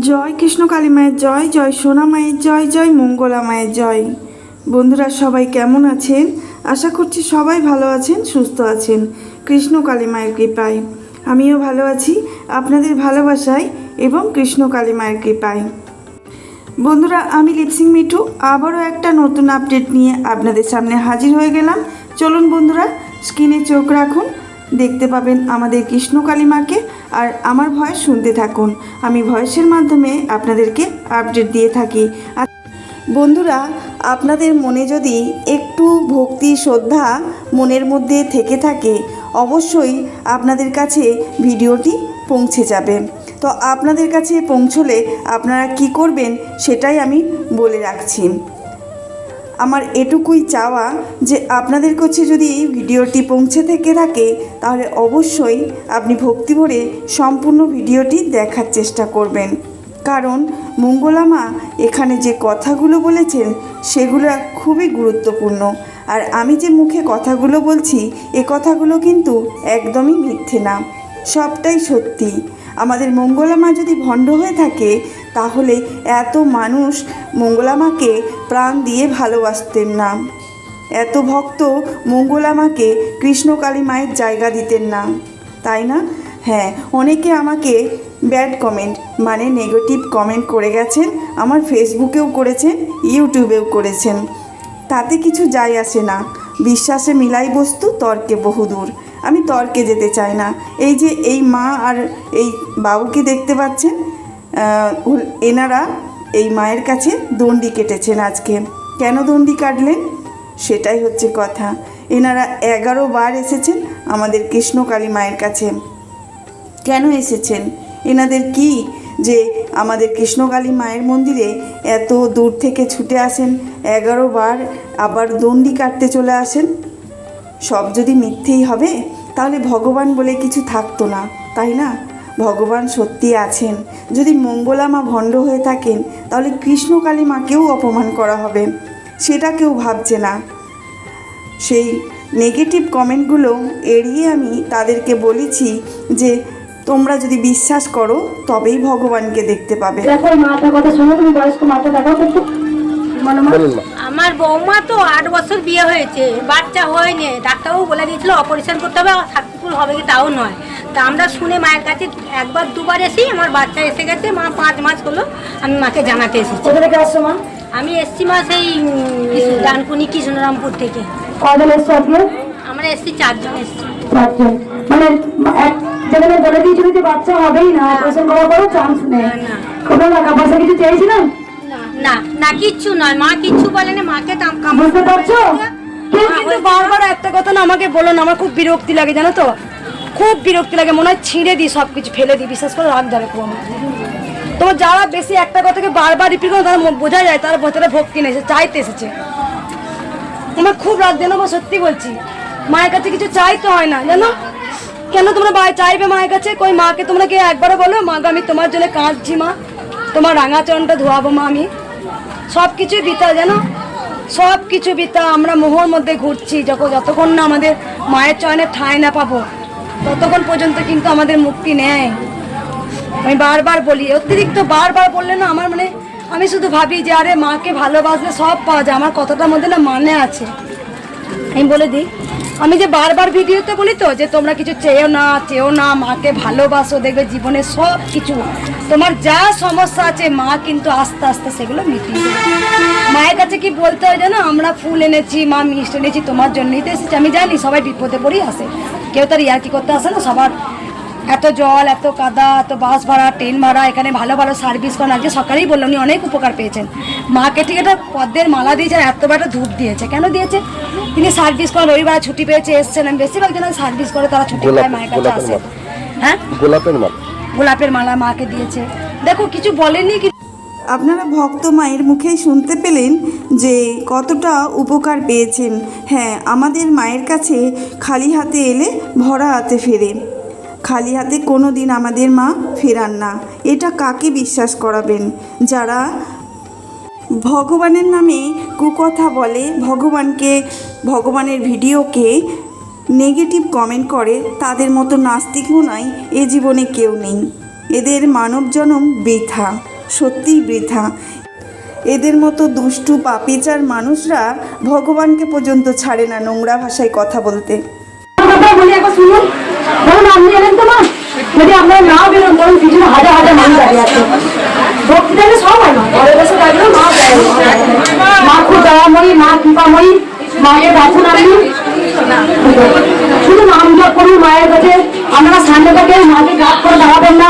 জয় কৃষ্ণ কালী মায়ের জয় জয় সোনা মায়ের জয় জয় মঙ্গলা মায়ের জয়। বন্ধুরা সবাই কেমন আছেন? আশা করছি সবাই ভালো আছেন, সুস্থ আছেন। কৃষ্ণ কালী মায়ের কৃপায়। আমিও ভালো আছি, আপনাদের ভালোবাসায় এবং কৃষ্ণ কালী মায়ের কৃপায়। বন্ধুরা, আমি লিপসিং মিঠু, আবারও একটা নতুন আপডেট নিয়ে আপনাদের সামনে হাজির হয়ে গেলাম। চলুন বন্ধুরা, স্ক্রিনে চোখ রাখুন দেখতে পাবেন আমাদের কৃষ্ণ কালী মাকে আর আমার ভয়েস শুনতে থাকুন। আমি ভয়েসের মাধ্যমে আপনাদেরকে আপডেট দিয়ে থাকি। বন্ধুরা, আপনাদের মনে যদি একটু ভক্তি, শ্রদ্ধা মনের মধ্যে থেকে থাকে, অবশ্যই আপনাদের কাছে ভিডিওটি পৌঁছে যাবে। তো আপনাদের কাছে পৌঁছলে আপনারা কি করবেন সেটাই আমি বলে রাখছি। আমার এটুকুই চাওয়া যে আপনাদের কাছে যদি এই ভিডিওটি পৌঁছে থেকে থাকে, তাহলে অবশ্যই আপনি ভক্তি ভরে সম্পূর্ণ ভিডিওটি দেখার চেষ্টা করবেন। কারণ মঙ্গলা মা এখানে যে কথাগুলো বলেছেন, সেগুলো খুবই গুরুত্বপূর্ণ। আর আমি যে মুখে কথাগুলো বলছি, এ কথাগুলো কিন্তু একদমই মিথ্যে না। সবটাই সত্যি। আমাদের মঙ্গলা মা যদি ভণ্ড হয়ে থাকে, তাহলে এত মানুষ মঙ্গলা মাকে প্রাণ দিয়ে ভালোবাসতেন না। এত ভক্ত মঙ্গলা মাকে কৃষ্ণকালী মায়ের জায়গা দিতেন না। তাই না? হ্যাঁ অনেকে আমাকে ব্যাড কমেন্ট মানে নেগেটিভ কমেন্ট করে গেছেন, আমার ফেসবুকেও করেছেন, ইউটিউবেও করেছেন। তাতে কিছু যায় আসে না। বিশ্বাসে মিলাই বস্তু, তর্কে বহুদূর। আমি তর্কে যেতে চাই না। এই যে এই মা আর এই বাবুকে দেখতে পাচ্ছেন এনারা এই মায়ের কাছে দণ্ডি কেটেছেন আজকে। কেন দণ্ডি কাটলেন? সেটাই হচ্ছে কথা। এনারা এগারো বার এসেছেন আমাদের কৃষ্ণকালী মায়ের কাছে। কেন এসেছেন? এনাদের কি যে আমাদের কৃষ্ণকালী মায়ের মন্দিরে এত দূর থেকে ছুটে আসেন, এগারো বার আবার দণ্ডি কাটতে চলে আসেন? সব যদি মিথ্যেই হবে তাহলে ভগবান বলে কিছু থাকতো না তাই না? ভগবান সত্যি আছেন। যদি মঙ্গলা মা ভণ্ড হয়ে থাকেন তাহলে কৃষ্ণকালী মাকেও অপমান করা হবে। সেটা কেউ ভাবছে না। সেই নেগেটিভ কমেন্টগুলো এড়িয়ে আমি তাদেরকে বলেছি যে তোমরা যদি বিশ্বাস করো তবেই ভগবানকে দেখতে পাবে। দেখো মাটার কথা শোনো তুমি বয়স্ক মাটা দেখাও তো একটু। বলো মা বলুন মা। আমার বৌমা তো আট বছর বিয়ে হয়েছে বাচ্চা হয়নি ডাক্তারবাবু বলে দিয়েছিল অপারেশন করতে হবে সাকসেসফুল হবে কি তাও নয়। তা আমরা শুনে মায়ের কাছে একবার দুবার এসি আমার বাচ্চা এসে গেছে মা পাঁচ মাস হলো আমি মাকে জানাতে এসেছি। আমি এসছি মা সেই ডানকুনি কৃষ্ণরামপুর থেকে। আমরা এসছি চারজন এসছি। মানে যেখানে বলে দিয়েছিল যে বাচ্চা হবেই না অপারেশন করার পরও চান্স নেই। কোনো টাকা পয়সা কিছু চেয়েছিলেন? না না কিচ্ছু নয়। মা কিচ্ছু বলেনি মাকে দাম কাম বুঝতে পারছ? কেউ কিন্তু বারবার একটা কথা না আমাকে বলো না আমার খুব বিরক্তি লাগে জানো তো? খুব বিরক্তি লাগে মনে হয় ছিঁড়ে দিই সব কিছু ফেলে দিই বিশেষ করে রাগ ধরে খুব আমার। তো যারা বেশি একটা কথাকে বারবার রিপিট করে তারা বোঝা যায় তারা ভেতরে ভক্তি নেই চাইতে এসেছে। আমার খুব রাগ জানো মা সত্যি বলছি। মায়ের কাছে কিছু চাইতে হয় না জানো? কেন তোমরা চাইবে মায়ের কাছে? কই মাকে তোমরা কি একবারও বলো? মা গো, আমি তোমার জন্য কাঁদছি মা। তোমার রাঙাচরণটা ধোয়াবো মা আমি। সব কিছুই বিতা যেন সব কিছু বিতা আমরা মোহর মধ্যে ঘুরছি। যখন যতক্ষণ না আমাদের মায়ের চয়নে ঠাঁই না পাবো, ততক্ষণ পর্যন্ত কিন্তু আমাদের মুক্তি নেয় আমি বারবার বলি, অতিরিক্ত বারবার বললে না, আমার মানে আমি শুধু ভাবি যে, আরে মাকে ভালোবাসলে সব পাওয়া যায়। আমার কথাটার মধ্যে না মানে আছে। আমি বলে দিই আমি যে বারবার ভিডিওতে বলি তো, যে তোমরা কিছু চেয়েও না চেয়েও না, মাকে ভালোবাসো, দেখবে জীবনে সব কিছু তোমার যা সমস্যা আছে, মা কিন্তু আস্তে আস্তে সেগুলো মিটিয়ে দেবে। মায়ের কাছে কি বলতে হয় জানো? আমরা ফুল এনেছি, মা মিষ্টি এনেছি, তোমার জন্যই তো এসেছি। আমি জানি সবাই বিপদে পড়েই আসে কেউ তার ইয়ার্কি করতে আসে না, সবার এত জল এত কাদা এত বাস ভাড়া ট্রেন ভাড়া এখানে ভালো ভালো সার্ভিস করেন আজকে সকালেই বললাম উনি অনেক উপকার পেয়েছেন। মাকে ঠিক একটা পদ্মের মালা দিয়েছেন এত বড় একটা ধূপ দিয়েছে। কেন দিয়েছে? তিনি সার্ভিস করেন রবিবার ছুটি পেয়েছে এসছেন। আমি বেশিরভাগ জন সার্ভিস করে তারা ছুটি পায় মায়ের কাছে আসে। হ্যাঁ? গোলাপের মাল। গোলাপের মালা মাকে দিয়েছে। দেখো কিছু বলেনি কি আপনারা ভক্ত মায়ের মুখেই শুনতে পেলেন যে কতটা উপকার পেয়েছেন। হ্যাঁ আমাদের মায়ের কাছে খালি হাতে এলে ভরা হাতে ফেরে। খালি হাতে কোনো দিন আমাদের মা ফেরান না। এটা কাকে বিশ্বাস করাবেন? যারা ভগবানের নামে কুকথা বলে, ভগবানকে, ভগবানের ভিডিওকে নেগেটিভ কমেন্ট করে, তাদের মতো নাস্তিকও নয় এ জীবনে কেউ নেই। এদের মানব জনম বৃথা, সত্যিই বৃথা। এদের মতো দুষ্টু পাপিচার মানুষরা ভগবানকে পর্যন্ত ছাড়ে না নোংরা ভাষায় কথা বলতে। শুনুন। আপনি এলেন তো মা যদি আপনারা না বেরোন পিছনে হাজার হাজার মানুষ দাঁড়িয়ে আছে। সব হয় না ঘরে বসে মা মা খুব দয়াময়ী, মা কৃপাময়ী, মাকে আপনি শুধু নাম জপ করুন মায়ের কাছে, আপনারা সামনে থেকে মাকে কাজ করে দাঁড়াবেন না,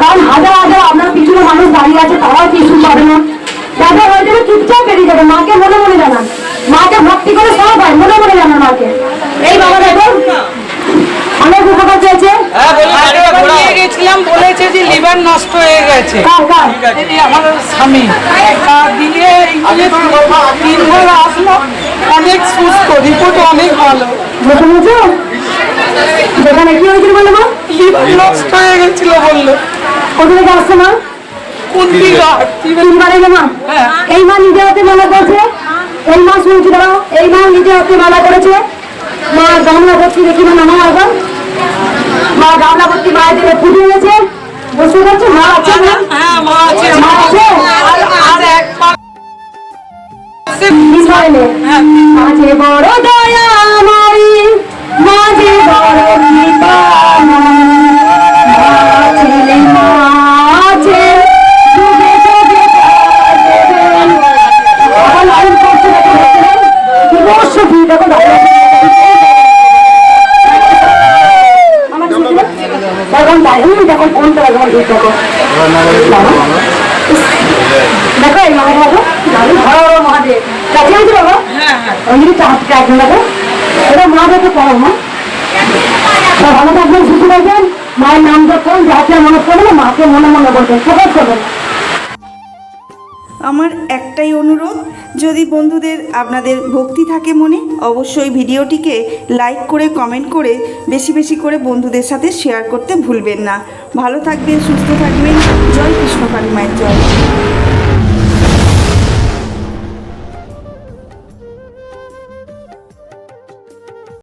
কারণ হাজার হাজার আপনার পিছনে মানুষ দাঁড়িয়ে আছে, তারাও কিছু পাবে না। তাদের হয়ে যাবে চুপচাপ বেরিয়ে যাবে, মাকে মনে মনে জানান। মাকে ভক্তি করে সব হয়, মনে মনে জানান মাকে এই বাবা দেখুন নিয়ে গেছিলাম বলেছে যে লিভার নষ্ট হয়ে গেছে। আমার স্বামী। দিয়ে তিনবার আসলো অনেক সুস্থ রিপোর্ট অনেক ভালো। যেখানে কি হয়েছিল বলে মা? লিভার নষ্ট হয়ে গেছিল বলল। কোথা থেকে আসছে মা? তিনবার এলো মা? এই মা নিজে হাতে মালা করেছে এই মা শুনছি দাঁড়াও। এই মা নিজে হাতে মালা করেছে মা গামলা ভর্তি দেখি মা নামা এখন মা গামলা ভর্তি মায়ের দিকে ফুটে গেছে। বুঝতে পারছ? মা আছে না? হ্যাঁ মা আছে মা আছে? আর আর এক পা মাঝে বড় দয়া আমারি মাঝে বড় এখন দাঁড়িয়ে দেখো কোনটা দেখো দেখো। দেখো এই মামাটা দেখো বড় বড় মহাদেব। কাছে আছে বাবা হ্যাঁ হ্যাঁ। ওই দিকে চাপটা একদম দেখো এটা মা দেখো পড়ো মা। ভালো থাকবেন সুস্থ থাকবেন। মায়ের নাম যখন যাকে মনে করবেন মাকে মনে মনে বলবেন সবাই করবেন। আমার একটাই অনুরোধ, যদি বন্ধুদের আপনাদের ভক্তি থাকে মনে, অবশ্যই ভিডিওটিকে লাইক করে কমেন্ট করে, বেশি বেশি করে বন্ধুদের সাথে শেয়ার করতে ভুলবেন না। ভালো থাকবেন, সুস্থ থাকবেন। জয় কৃষ্ণ কালী মায়ের জয়।